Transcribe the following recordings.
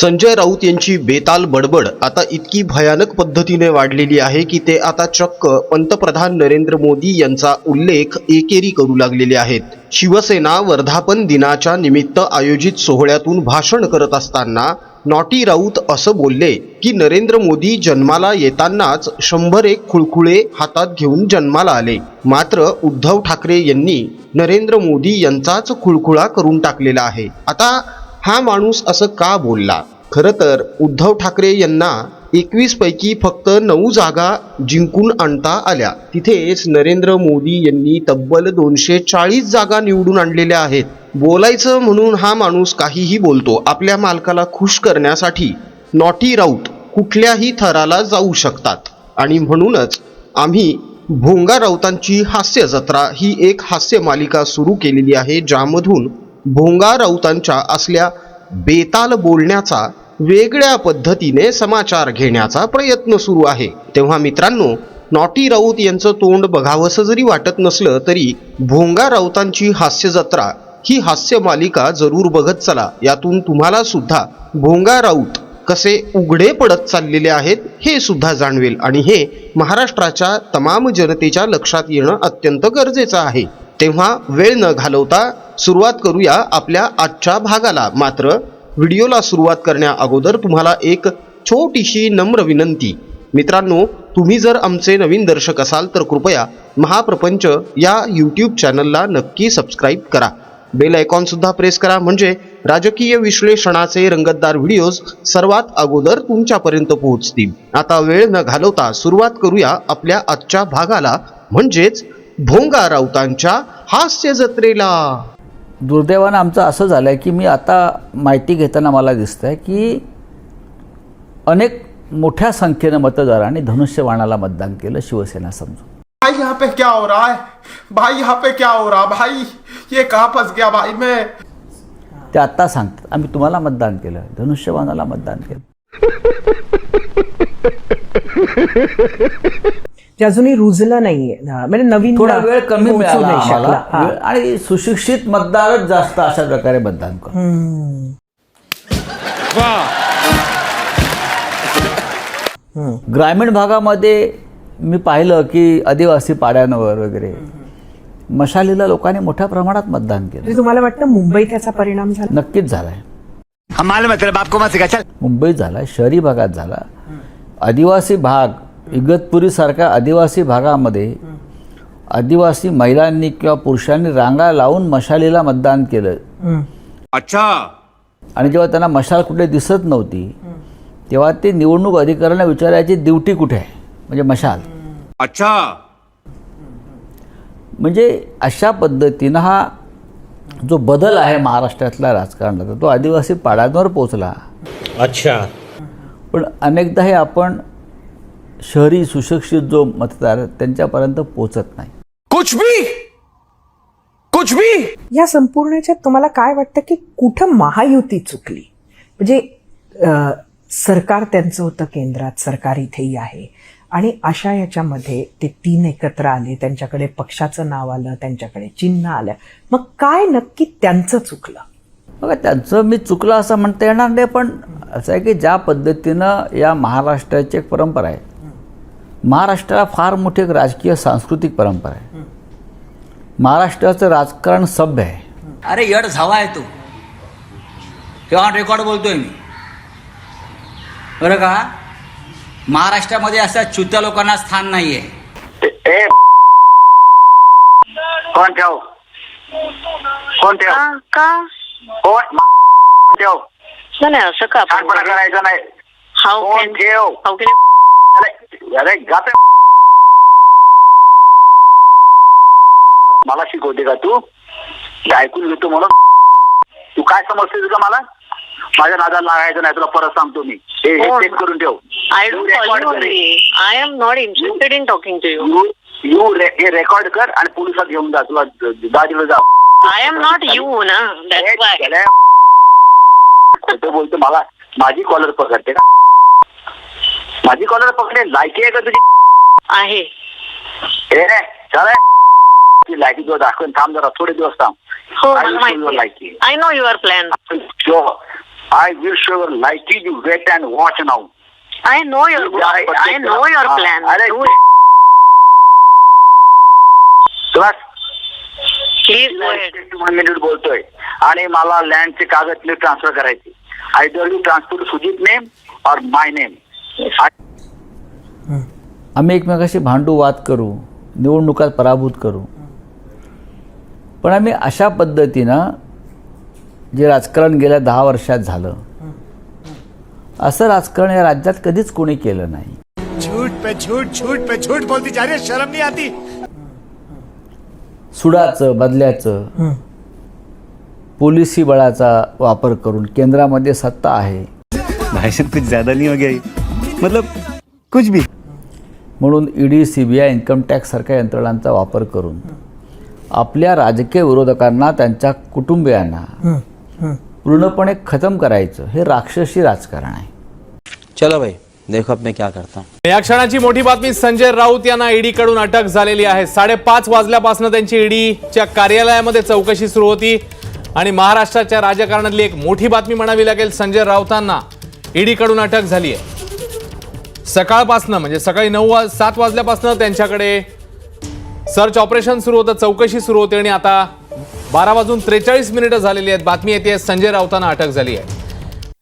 संजय राऊत यांची बेताल बडबड आता इतकी भयानक पद्धतीने वाढलेली आहे की ते आता चक्क पंतप्रधान नरेंद्र मोदी यांचा उल्लेख एकेरी करू लागलेले आहेत. शिवसेना वर्धापन दिनाच्या निमित्त आयोजित सोहळ्यातून भाषण करत असताना नॉटी राऊत असं बोलले की नरेंद्र मोदी जन्माला येतानाच शंभर एक खुळखुळे हातात घेऊन जन्माला आले. मात्र उद्धव ठाकरे यांनी नरेंद्र मोदी यांचाच खुळखुळा करून टाकलेला आहे. आता हा माणूस असं का बोलला? खरं तर उद्धव ठाकरे यांना एकवीस पैकी फक्त नऊ जागा जिंकून आणता आल्या. तिथेच नरेंद्र मोदी यांनी तब्बल दोनशे चाळीस जागा निवडून आणलेल्या आहेत. बोलायचं म्हणून हा माणूस काहीही बोलतो. आपल्या मालकाला खुश करण्यासाठी नॉटी राऊत कुठल्याही थराला जाऊ शकतात. आणि म्हणूनच आम्ही भोंगा राऊतांची हास्य जत्रा ही एक हास्य मालिका सुरू केलेली आहे ज्यामधून भोंगा राऊतांच्या असल्या बेताल बोलण्याचा वेगळ्या पद्धतीने समाचार घेण्याचा प्रयत्न सुरू आहे. तेव्हा मित्रांनो नॉटी राऊत यांचं तोंड बघावंसं जरी वाटत नसलं तरी भोंगा राऊतांची हास्य जत्रा ही हास्य मालिका जरूर बघत चला. यातून तुम्हाला सुद्धा भोंगा राऊत कसे उघडे पडत चाललेले आहेत हे सुद्धा जाणवेल आणि हे महाराष्ट्राच्या तमाम जनतेच्या लक्षात येणं अत्यंत गरजेचं आहे. तेव्हा वेळ न घालवता सुरुवात करूया आपल्या आजच्या भागाला. मात्र व्हिडिओला सुरुवात करण्या अगोदर तुम्हाला एक छोटीशी नम्र विनंती. मित्रांनो तुम्ही जर आमचे नवीन दर्शक असाल तर कृपया महाप्रपंच या यूट्यूब चॅनलला नक्की सबस्क्राईब करा. बेल आयकॉन सुद्धा प्रेस करा. म्हणजे राजकीय विश्लेषणाचे रंगतदार व्हिडिओज सर्वात अगोदर तुमच्यापर्यंत पोहोचतील. आता वेळ न घालवता सुरुवात करूया आपल्या आजच्या भागाला. म्हणजेच भोंगा राऊतांच्या हास्य जत्रेला. दुर्दैवानं आमचं असं झालं आहे की मी आता माहिती घेताना मला दिसतं आहे की अनेक मोठ्या संख्येनं मतदारांनी धनुष्यबाणाला मतदान केलं शिवसेना समजून. भाई यहाँ पे क्या हो रहा है? भाई यहाँ पे क्या हो रहा भाई ये कहाँ फंस गया भाई मैं? ते आत्ता सांगतात आम्ही तुम्हाला मतदान केलं धनुष्यबाणाला मतदान केलं ते अजूनही रुजलं नाहीये. म्हणजे नवीन थोडा वेळ कमी मिळाला आम्हाला. वेळ- आणि सुशिक्षित मतदारच जास्त अशा प्रकारे मतदान करतो. ग्रामीण भागामध्ये मी पाहिलं की आदिवासी पाड्यांवर वगैरे मशालीला लोकांनी मोठ्या प्रमाणात मतदान केलं. म्हणजे तुम्हाला वाटतं मुंबईत त्याचा परिणाम झाला? नक्कीच झालाय. हम मालूम है तेरे बाप को मत सिखा. चल. मुंबईत झाला शहरी भागात झाला. आदिवासी भाग इगतपुरीसारख्या आदिवासी भागामध्ये आदिवासी महिलांनी किंवा पुरुषांनी रांगा लावून मशालीला मतदान केलं. अच्छा. आणि जेव्हा त्यांना मशाल कुठे दिसत नव्हती तेव्हा ते निवडणूक अधिकाऱ्यांना विचारायची ड्युटी कुठे आहे? म्हणजे मशाल. अच्छा. म्हणजे अशा पद्धतीनं हा जो बदल आहे महाराष्ट्रातल्या राजकारणाचा तो आदिवासी पाड्यांवर पोचला अच्छा. पण अनेकदा हे आपण शहरी सुशिक्षित जो मतदार त्यांच्यापर्यंत पोचत नाही. कुछ भी! कुछ भी! या संपूर्ण याच्यात तुम्हाला काय वाटतं की कुठं महायुती चुकली? म्हणजे सरकार त्यांचं होतं केंद्रात सरकार इथेही आहे. आणि अशा याच्यामध्ये ते तीन एकत्र आले त्यांच्याकडे पक्षाचं नाव आलं त्यांच्याकडे चिन्ह आलं. मग काय नक्की त्यांचं चुकलं? बघा त्यांचं मी चुकलं असं म्हणता येणार नाही पण असं आहे की ज्या पद्धतीनं या महाराष्ट्राची एक परंपरा आहे महाराष्ट्राला फार मोठी एक राजकीय सांस्कृतिक परंपरा आहे. महाराष्ट्राचं राजकारण सभ्य आहे. अरे यड झावा आहे तू. तेव्हा रेकॉर्ड बोलतोय मी? बरं का? महाराष्ट्रामध्ये अशा चुत्या लोकांना स्थान नाहीये. ए कोण ठेव? कोण ठेव? का? का? कोण? ठेव? नाही नाही, असं का करायचा नाही. हाऊ कोण ठेव? हाऊ कॅन अरे जात मला शिकवते का तू? ऐकून घेतो म्हणून. तू काय समजते का मला? माझ्या नादाला लागायचं नाही तुला परत सांगतो मी. हे? चेक करून ठेव. I don't I am not interested in talking to you you हे रेकॉर्ड कर आणि पोलिसात घेऊन जा. तुला दादीला जा. आय एम नॉट यू ना. खोटं बोलतो मला. माझी कॉलर पकडते का? माझी कॉलर पकडे लायकी आहे का तुझी? आहे. रे चला ती लायकी तुला दाखवून थांब जरा थोडे दिवस थांब. हो मला माहिती लायकी. I know your plan so I will show your like you wait and watch now know your I, I know your plan. अरे. वन मिनिट बोलतोय. आणि मला लँडचे कागद ट्रान्सफर करायचे. Either you transfer Sujit name और माय नेम आम्ही एकमेकाशी भांडू वाद करू निवडणुकात पराभूत करू. पण आम्ही अशा पद्धतीनं जे राजकारण गेल्या दहा वर्षात झालं असं राजकारण या राज्यात कधीच कोणी केलं नाही. झूठ पे झूठ झूठ पे झूठ बोलती जा रही है शर्म नहीं आती. सुडाचं बदल्याचं पोलिसी बळाचा वापर करून केंद्रामध्ये सत्ता आहे. साहब कुछ ज्यादा नहीं हो गया? मतलब कुछ भी। म्हणून ED C B I income टॅक्ससारख्या यंत्रणांचा वापर करून आपल्या राजकीय विरोधकांना त्यांच्या कुटुंबियांना पूर्णपणे खतम करायचं हे राक्षसी राजकारण आहे. चलो भाई देखो अब मैं क्या करता हूँ. या क्षणाची मोठी बातमी संजय राऊत यांना ईडी कडून अटक झालेली आहे. साडेपाच वाजल्यापासून त्यांची ईडीच्या कार्यालयामध्ये चौकशी सुरू होती आणि महाराष्ट्राच्या राजकारणातली एक मोठी बातमी म्हणावी लागेल संजय राऊतांना ईडी कडून अटक झाली आहे. सकाळपासनं म्हणजे सकाळी नऊ वाज सात वाजल्यापासनं त्यांच्याकडे सर्च ऑपरेशन सुरू होतं चौकशी सुरू होते आणि आता बारा वाजून त्रेचाळीस मिनिटं झालेली आहेत. बातमी येते संजय राऊतांना अटक झाली आहे.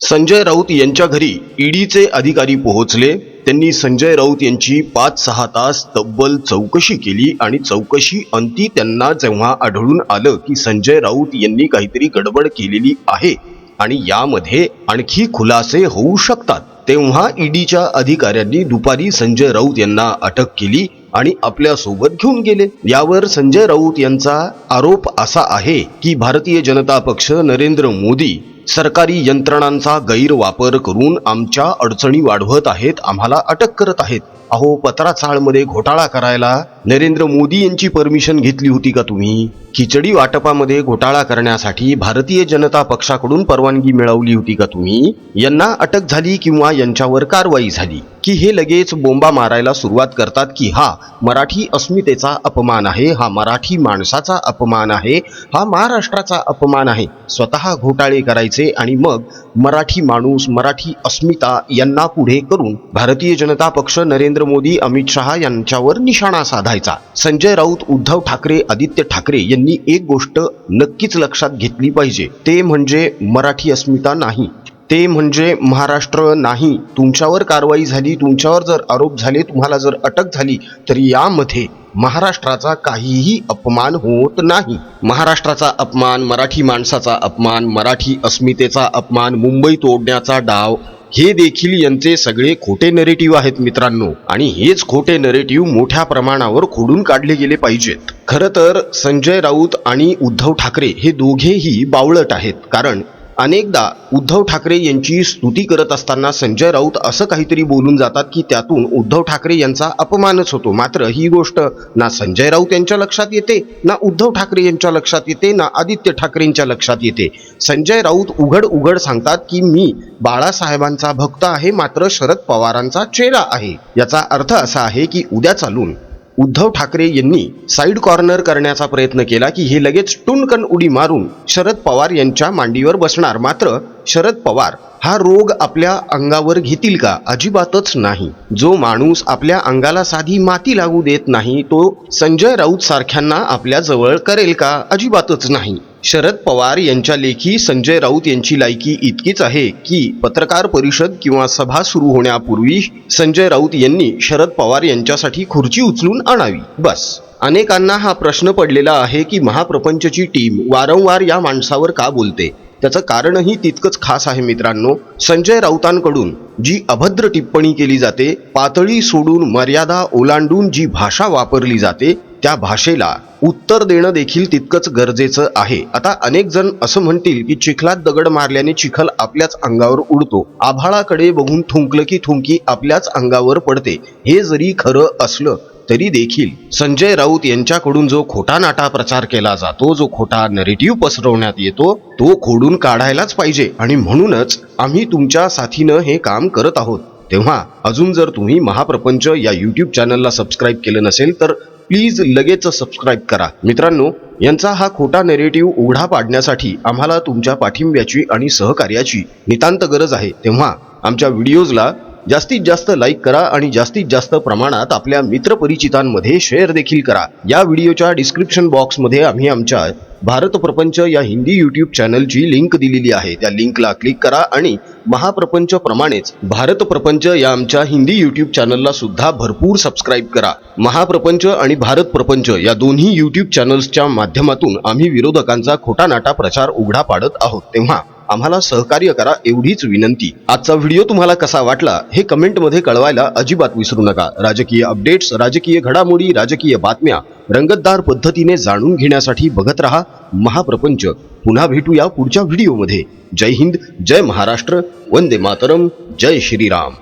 संजय राऊत यांच्या घरी ईडीचे अधिकारी पोहोचले. त्यांनी संजय राऊत यांची पाच सहा तास तब्बल चौकशी केली आणि चौकशी अंती त्यांना जेव्हा आढळून आलं की संजय राऊत यांनी काहीतरी गडबड केलेली आहे आणि यामध्ये आणखी खुलासे होऊ शकतात. तेव्हा ईडीच्या अधिकाऱ्यांनी दुपारी संजय राऊत यांना अटक केली आणि आपल्यासोबत घेऊन गेले. यावर संजय राऊत यांचा आरोप असा आहे की भारतीय जनता पक्ष नरेंद्र मोदी सरकारी यंत्रणांचा गैरवापर करून आमच्या अडचणी वाढवत आहेत आम्हाला अटक करत आहेत. अहो पत्राचाळमध्ये घोटाळा करायला नरेंद्र मोदी यांची परमिशन घेतली होती का तुम्ही? खिचडी वाटपामध्ये घोटाळा करण्यासाठी भारतीय जनता पक्षाकडून परवानगी मिळवली होती का तुम्ही? यांना अटक झाली किंवा यांच्यावर कारवाई झाली? की हे लगेच बोंबा मारायला सुरुवात करतात की हा मराठी अस्मितेचा अपमान आहे हा मराठी माणसाचा अपमान आहे हा महाराष्ट्राचा अपमान आहे स्वतः घोटाळे करायचे आणि मग मराठी माणूस मराठी अस्मिता यांना पुढे करून भारतीय जनता पक्ष नरेंद्र मोदी अमित शहा यांच्यावर निशाणा साधायचा. संजय राऊत उद्धव ठाकरे आदित्य ठाकरे यांनी एक गोष्ट नक्कीच लक्षात घेतली पाहिजे. ते म्हणजे मराठी अस्मिता नाही. ते म्हणजे महाराष्ट्र नाही. तुमच्यावर कारवाई झाली तुमच्यावर जर आरोप झाले तुम्हाला जर अटक झाली तर यामध्ये महाराष्ट्राचा काहीही अपमान होत नाही. महाराष्ट्राचा अपमान मराठी माणसाचा अपमान मराठी अस्मितेचा अपमान मुंबई तोडण्याचा डाव हे देखील यांचे सगळे खोटे नरेटिव्ह आहेत मित्रांनो. आणि हेच खोटे नरेटिव्ह मोठ्या प्रमाणावर खोडून काढले गेले पाहिजेत. खरं तर संजय राऊत आणि उद्धव ठाकरे हे दोघेही बावळट आहेत. कारण अनेकदा उद्धव ठाकरे यांची स्तुती करत असताना संजय राऊत असं काहीतरी बोलून जातात की त्यातून उद्धव ठाकरे यांचा अपमानच होतो. मात्र ही गोष्ट ना संजय राऊत यांच्या लक्षात येते ना उद्धव ठाकरे यांच्या लक्षात येते ना आदित्य ठाकरेंच्या लक्षात येते. संजय राऊत उघड उघड सांगतात की मी बाळासाहेबांचा भक्त आहे मात्र शरद पवारांचा चेहरा आहे. याचा अर्थ असा आहे की उद्या चालून उद्धव ठाकरे यांनी साईड कॉर्नर करण्याचा प्रयत्न केला की हे लगेच टुनकन उडी मारून शरद पवार यांच्या मांडीवर बसणार. मात्र शरद पवार हा रोग आपल्या अंगावर घेतील का? अजिबातच नाही. जो माणूस आपल्या अंगाला साधी माती लागू देत नाही तो संजय राऊत सारख्यांना आपल्या जवळ करेल का? अजिबातच नाही. शरद पवार यांच्या लेखी संजय राऊत यांची लायकी इतकीच आहे की पत्रकार परिषद किंवा सभा सुरू होण्यापूर्वी संजय राऊत यांनी शरद पवार यांच्यासाठी खुर्ची उचलून आणावी. बस. अनेकांना हा प्रश्न पडलेला आहे की महाप्रपंचची टीम वारंवार या माणसावर का बोलते? त्याचं कारणही तितकंच खास आहे मित्रांनो. संजय राऊतांकडून जी अभद्र टिप्पणी केली जाते पातळी सोडून मर्यादा ओलांडून जी भाषा वापरली जाते त्या भाषेला उत्तर देणं देखील तितकंच गरजेचं आहे. आता अनेक जण असं म्हणतील की चिखलात दगड मारल्याने चिखल आपल्याच अंगावर उडतो. आभाळाकडे बघून थुंकलं की थुंकी आपल्याच अंगावर पडते. हे जरी खरं असलं तरी देखील संजय राऊत यांच्याकडून जो खोटा नाटा प्रचार केला जातो जो खोटा नरेटिव्ह पसरवण्यात येतो तो खोडून काढायलाच पाहिजे. आणि म्हणूनच आम्ही तुमच्या साथीनं हे काम करत आहोत. तेव्हा अजून जर तुम्ही महाप्रपंच या यूट्यूब चॅनलला सबस्क्राईब केलं नसेल तर प्लीज लगेच सबस्क्राईब करा. मित्रांनो यांचा हा खोटा नेरेटिव्ह उघडा पाडण्यासाठी आम्हाला तुमच्या पाठिंब्याची आणि सहकार्याची नितांत गरज आहे. तेव्हा आमच्या व्हिडिओजला जास्तीत जास्त लाईक करा आणि जास्तीत जास्त प्रमाणात आपल्या मित्रपरिचितांमध्ये शेअर देखील करा. या व्हिडिओच्या डिस्क्रिप्शन बॉक्समध्ये आम्ही आमच्या भारत प्रपंच या हिंदी यूट्यूब चॅनलची लिंक दिलेली आहे. त्या लिंकला क्लिक करा आणि महाप्रपंच प्रमाणेच भारत प्रपंच या आमच्या हिंदी यूट्यूब चॅनलला सुद्धा भरपूर सबस्क्राईब करा. महाप्रपंच आणि भारत प्रपंच या दोन्ही यूट्यूब चॅनल्सच्या माध्यमातून आम्ही विरोधकांचा खोटा नाटा प्रचार उघडा पाडत आहोत. तेव्हा आम्हाला सहकार्य करा एवढीच विनंती. आजचा व्हिडिओ तुम्हाला कसा वाटला हे कमेंटमध्ये कळवायला अजिबात विसरू नका. राजकीय अपडेट्स राजकीय घडामोडी राजकीय बातम्या रंगतदार पद्धतीने जाणून घेण्यासाठी बघत रहा महाप्रपंच. पुन्हा भेटूया पुढच्या व्हिडिओमध्ये. जय हिंद जय महाराष्ट्र वंदे मातरम जय श्रीराम.